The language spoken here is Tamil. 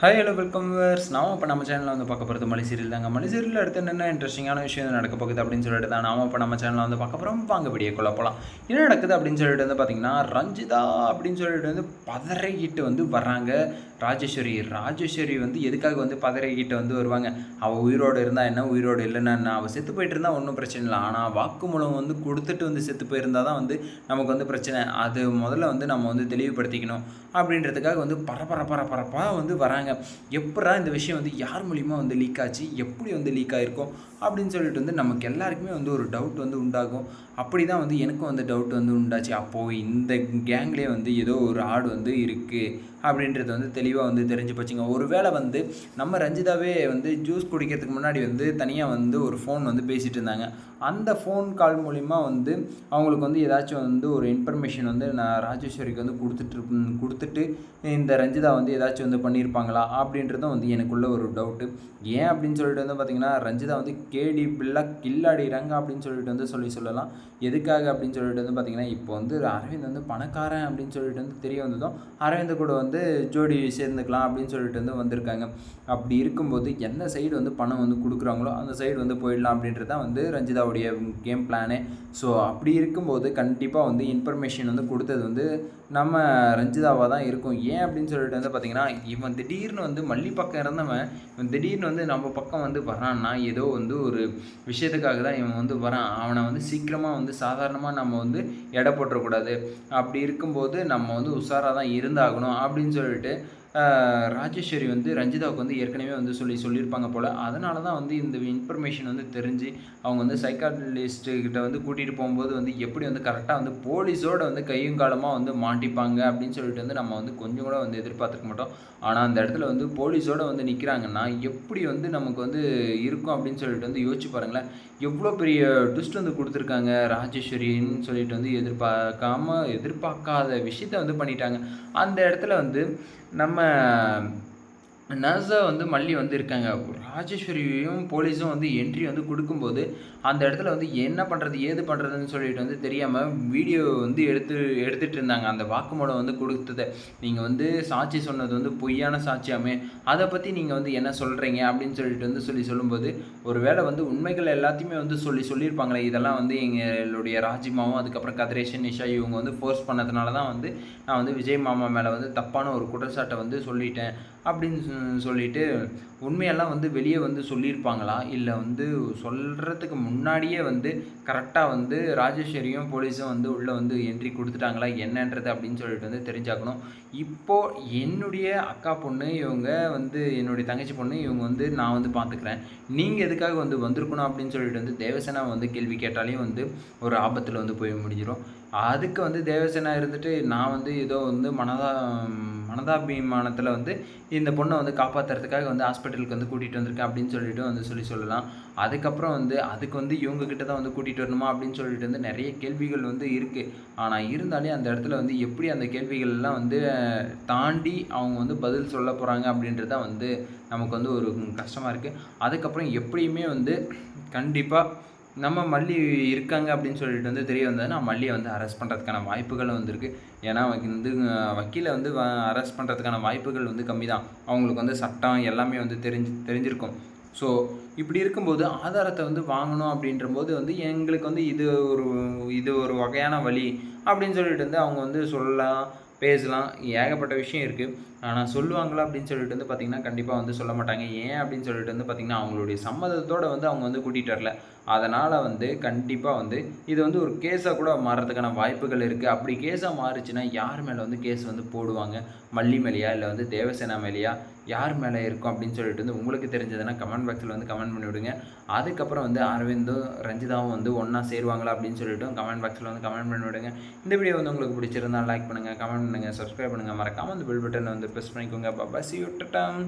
ஹாய் ஹலோ வெல்கம் வேர்ஸ் நாம இப்போ நம்ம சேனலில் வந்து பார்க்க போகிறது மலை சீரியல் தாங்க. மலை அடுத்து என்னென்ன இன்ட்ரெஸ்டிங்கான விஷயம் நடக்க போகுது அப்படின்னு சொல்லிட்டு தான் நாம இப்போ நம்ம சேனலில் வந்து பார்க்க போகிறோம் வாங்க வீடியோ கொள்ள போகலாம் என்ன நடக்குது அப்படின்னு சொல்லிட்டு வந்து பார்த்தீங்கன்னா ரஞ்சிதா அப்படின்னு சொல்லிட்டு வந்து பதறிக்கிட்டு வந்து வர்றாங்க. ராஜேஸ்வரி ராஜேஸ்வரி வந்து எதுக்காக வந்து பதறிக்கிட்டு வந்து வருவாங்க? அவள் உயிரோடு இருந்தால் என்ன உயிரோடு இல்லைன்னா என்ன? அவள் செத்து போயிட்டு இருந்தால் ஒன்றும் பிரச்சனை இல்லை. ஆனால் வாக்குமூலம் வந்து கொடுத்துட்டு வந்து செத்து போயிருந்தால் தான் வந்து நமக்கு வந்து பிரச்சனை. அது முதல்ல வந்து நம்ம வந்து தெளிவுபடுத்திக்கணும் அப்படின்றதுக்காக வந்து பரபர பரபரப்பாக வந்து வராங்க. எப்படா இந்த விஷயம் வந்து யார் மூலிமா வந்து லீக் ஆச்சு? எப்படி வந்து லீக் ஆகிருக்கும் அப்படின்னு சொல்லிட்டு வந்து நமக்கு எல்லாருக்குமே வந்து ஒரு டவுட் வந்து உண்டாகும். அப்படி தான் வந்து எனக்கும் வந்து டவுட் வந்து உண்டாச்சு. அப்போது இந்த கேங்லேயே வந்து ஏதோ ஒரு ஆடு வந்து இருக்குது அப்படின்றது வந்து தெளிவாக வந்து தெரிஞ்சு போச்சுங்க. ஒருவேளை வந்து நம்ம ரஞ்சிதாவே வந்து ஜூஸ் குடிக்கிறதுக்கு முன்னாடி வந்து தனியாக வந்து ஒரு ஃபோன் வந்து பேசிகிட்டு இருந்தாங்க. அந்த ஃபோன் கால் மூலிமா வந்து அவங்களுக்கு வந்து ஏதாச்சும் வந்து ஒரு இன்ஃபர்மேஷன் வந்து நான் ராஜேஸ்வரிக்கு வந்து கொடுத்துட்டு கொடுத்துட்டு இந்த ரஞ்சிதா வந்து ஏதாச்சும் வந்து பண்ணியிருப்பாங்களா அப்படின்றதும் வந்து எனக்குள்ள ஒரு டவுட்டு ஏன் அப்படின்னு சொல்லிட்டு வந்து பார்த்திங்கன்னா ரஞ்சிதா வந்து கேடி பில்லா கில்லாடிறாங்க அப்படின்னு சொல்லிட்டு வந்து சொல்லி சொல்லலாம். எதுக்காக அப்படின்னு சொல்லிட்டு வந்து பார்த்திங்கன்னா இப்போ வந்து அரவிந்த் வந்து பணக்காரன் அப்படின்னு சொல்லிட்டு வந்து தெரிய வந்ததும் அரவிந்த் கூட வந்து ஜோடி சேர்ந்துக்கலாம் அப்படின்னு சொல்லிட்டு வந்து வந்திருக்காங்க. அப்படி இருக்கும்போது எந்த சைடு வந்து பணம் வந்து கொடுக்குறாங்களோ அந்த சைடு வந்து போயிடலாம் அப்படின்றது தான் வந்து ரஞ்சிதாவுடைய கேம் பிளானே ஸோ அப்படி இருக்கும்போது கண்டிப்பாக வந்து இன்ஃபர்மேஷன் வந்து கொடுத்தது வந்து நம்ம ரஞ்சிதாவாக தான் இருக்கும். ஏன் அப்படின்னு சொல்லிட்டு வந்து பார்த்திங்கன்னா இவன் திடீர்னு வந்து மல்லி பக்கம் இருந்தவன் இவன் திடீர்னு வந்து நம்ம பக்கம் வந்து வரான்னா ஏதோ வந்து ஒரு விஷயத்துக்காக தான் இவன் வந்து வரான். அவனை வந்து சீக்கிரமாக வந்து சாதாரணமாக நம்ம வந்து எடை போட்டுறக்கூடாது. அப்படி இருக்கும்போது நம்ம வந்து உஷாராக தான் இருந்தாகணும் அப்படின்னு சொல்லிட்டு ராஜேஸ்வரி வந்து ரஞ்சிதாவுக்கு வந்து ஏற்கனவே வந்து சொல்லி சொல்லியிருப்பாங்க போல். அதனால தான் வந்து இந்த இன்ஃபர்மேஷன் வந்து தெரிஞ்சு அவங்க வந்து சைக்காலஜிஸ்ட்டுக்கிட்ட வந்து கூட்டிகிட்டு போகும்போது வந்து எப்படி வந்து கரெக்டாக வந்து போலீஸோடு வந்து கையும் காலமாக வந்து மாட்டிப்பாங்க அப்படின்னு சொல்லிட்டு வந்து நம்ம வந்து கொஞ்சம் கூட வந்து எதிர்பார்த்துக்க மாட்டோம். ஆனால் அந்த இடத்துல வந்து போலீஸோடு வந்து நிற்கிறாங்கன்னா எப்படி வந்து நமக்கு வந்து இருக்கும் அப்படின்னு சொல்லிட்டு வந்து யோசிச்சு பாருங்களேன். எவ்வளோ பெரிய ட்விஸ்ட் வந்து கொடுத்துருக்காங்க ராஜேஸ்வரின்னு சொல்லிட்டு வந்து எதிர்பார்க்காம எதிர்பார்க்காத விஷயத்த வந்து பண்ணிட்டாங்க. அந்த இடத்துல வந்து நம்ம நர்ஸாக வந்து மல்லி வந்து இருக்காங்க. ராஜேஸ்வரியும் போலீஸும் வந்து என்ட்ரி வந்து கொடுக்கும்போது அந்த இடத்துல வந்து என்ன பண்ணுறது ஏது பண்ணுறதுன்னு சொல்லிட்டு வந்து தெரியாமல் வீடியோ வந்து எடுத்து எடுத்துகிட்டு இருந்தாங்க. அந்த வாக்குமூலம் வந்து கொடுத்ததை. நீங்கள் வந்து சாட்சி சொன்னது வந்து பொய்யான சாட்சியாமே. அதை பற்றி நீங்கள் வந்து என்ன சொல்கிறீங்க அப்படின்னு சொல்லிட்டு வந்து சொல்லி சொல்லும்போது ஒரு வேளை வந்து உண்மைகள் எல்லாத்தையுமே வந்து சொல்லி சொல்லியிருப்பாங்களே. இதெல்லாம் வந்து எங்களுடைய ராஜிமாவும் அதுக்கப்புறம் கதிரேஷன் நிஷா இவங்க வந்து ஃபோர்ஸ் பண்ணதுனால தான் வந்து நான் வந்து விஜய் மாமா மேலே வந்து தப்பான ஒரு குற்றச்சாட்டை வந்து சொல்லிட்டேன் அப்படின்னு சொல்லிட்டு உண்மையெல்லாம் வந்து வெளியே வந்து சொல்லியிருப்பாங்களா? இல்லை வந்து சொல்கிறதுக்கு முன்னாடியே வந்து கரெக்டாக வந்து ராஜேஸ்வரியும் போலீஸும் வந்து உள்ளே வந்து என்ட்ரி கொடுத்துட்டாங்களா? என்னன்றது அப்படின்னு சொல்லிட்டு வந்து தெரிஞ்சாக்கணும். இப்போது என்னுடைய அக்கா பொண்ணு இவங்க வந்து என்னுடைய தங்கச்சி பொண்ணு இவங்க வந்து நான் வந்து பார்த்துக்கிறேன் நீங்கள் எதுக்காக வந்து வந்திருக்கணும் அப்படின்னு சொல்லிட்டு வந்து தேவசேனா வந்து கேள்வி கேட்டாலையும் வந்து ஒரு ஆபத்தில் வந்து போய் முடிஞ்சிடும் அதுக்கு வந்து தேவசேனா இருந்துட்டு நான் வந்து ஏதோ வந்து மனதா மனதாபிமானத்தில் வந்து இந்த பொண்ணை வந்து காப்பாற்றுறதுக்காக வந்து ஹாஸ்பிட்டலுக்கு வந்து கூட்டிகிட்டு வந்திருக்கேன் அப்படின்னு சொல்லிட்டு வந்து சொல்லி சொல்லலாம். அதுக்கப்புறம் வந்து அதுக்கு வந்து இவங்க கிட்ட தான் வந்து கூட்டிகிட்டு வரணுமா அப்படின்னு சொல்லிட்டு வந்து நிறைய கேள்விகள் வந்து இருக்குது ஆனால் இருந்தாலே அந்த இடத்துல வந்து எப்படி அந்த கேள்விகள்லாம் வந்து தாண்டி அவங்க வந்து பதில் சொல்ல போகிறாங்க அப்படின்றது தான் வந்து நமக்கு வந்து ஒரு கஷ்டமாக இருக்குது அதுக்கப்புறம் எப்படியுமே வந்து கண்டிப்பாக நம்ம மல்லி இருக்காங்க அப்படின்னு சொல்லிட்டு வந்து தெரிய வந்ததுன்னா மல்லியை வந்து அரெஸ்ட் பண்ணுறதுக்கான வாய்ப்புகள் வந்திருக்கு. ஏன்னா வந்து வக்கீலை வந்து அரெஸ்ட் பண்ணுறதுக்கான வாய்ப்புகள் வந்து கம்மி தான் அவங்களுக்கு வந்து சட்டம் எல்லாமே வந்து தெரிஞ்சு தெரிஞ்சிருக்கும். ஸோ இப்படி இருக்கும்போது ஆதாரத்தை வந்து வாங்கணும் அப்படின்ற போது வந்து எங்களுக்கு வந்து இது ஒரு இது ஒரு வகையான வழி அப்படின்னு சொல்லிட்டு வந்து அவங்க வந்து சொல்லலாம். பேசலாம். ஏகப்பட்ட விஷயம் இருக்குது ஆனால் சொல்லுவாங்களா அப்படின்னு சொல்லிட்டு வந்து பார்த்திங்கன்னா கண்டிப்பாக வந்து சொல்ல மாட்டாங்க. ஏன் அப்படின்னு சொல்லிட்டு வந்து பார்த்திங்கன்னா அவங்களுடைய சம்மதத்தோடு வந்து அவங்க வந்து கூட்டிகிட்டு வரல. அதனால் வந்து கண்டிப்பாக வந்து இது வந்து ஒரு கேஸாக கூட மாறுறதுக்கான வாய்ப்புகள் இருக்குது அப்படி கேஸாக மாறுச்சுன்னா யார் மேலே வந்து கேஸ் வந்து போடுவாங்க? மல்லி மேலேயா? இல்லை வந்து தேவசேனா மேலேயா? யார் மேலே இருக்கும் அப்படின்னு சொல்லிட்டு வந்து உங்களுக்கு தெரிஞ்சதுன்னா கமெண்ட் பாக்ஸில் வந்து கமெண்ட் பண்ணி விடுங்க அதுக்கப்புறம் வந்து அரவிந்தும் ரஞ்சிதாவும் வந்து ஒன்றா சேருவாங்களா அப்படின்னு சொல்லிட்டு கமெண்ட் பாக்ஸில் வந்து கமெண்ட் பண்ணி விடுங்க இந்த வீடியோ வந்து உங்களுக்கு பிடிச்சிருந்தா லைக் பண்ணுங்கள் கமெண்ட் பண்ணுங்கள் சப்ஸ்கிரைப் பண்ணுங்கள் மறக்காமல் அந்த பில் பட்டனை வந்து ப்ரெஸ் பண்ணிக்கோங்க. பாபா சி விட்டுட்டான்